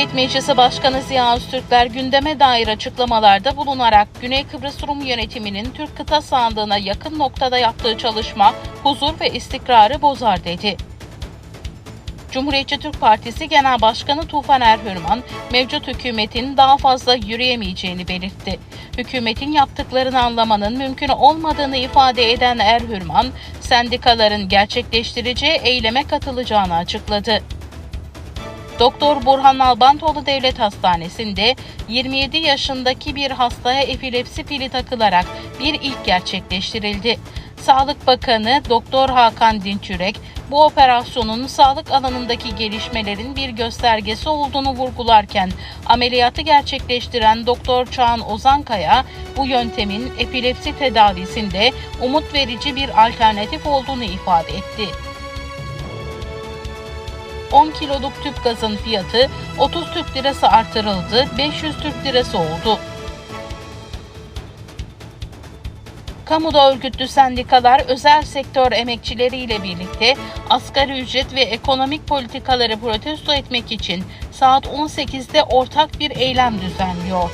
Millet Meclisi Başkanı Ziya Öztürkler gündeme dair açıklamalarda bulunarak Güney Kıbrıs Rum yönetiminin Türk kıta sandığına yakın noktada yaptığı çalışma huzur ve istikrarı bozar dedi. Cumhuriyetçi Türk Partisi Genel Başkanı Tufan Erhürman, mevcut hükümetin daha fazla yürüyemeyeceğini belirtti. Hükümetin yaptıklarını anlamanın mümkün olmadığını ifade eden Erhürman, sendikaların gerçekleştireceği eyleme katılacağını açıkladı. Doktor Burhan Albantoğlu Devlet Hastanesi'nde 27 yaşındaki bir hastaya epilepsi pili takılarak bir ilk gerçekleştirildi. Sağlık Bakanı Doktor Hakan Dinçürek bu operasyonun sağlık alanındaki gelişmelerin bir göstergesi olduğunu vurgularken ameliyatı gerçekleştiren Doktor Çağan Ozankaya bu yöntemin epilepsi tedavisinde umut verici bir alternatif olduğunu ifade etti. 10 kiloluk tüp gazın fiyatı 30 Türk lirası artırıldı, 500 Türk lirası oldu. Kamuda örgütlü sendikalar özel sektör emekçileriyle birlikte asgari ücret ve ekonomik politikaları protesto etmek için saat 18'de ortak bir eylem düzenliyor.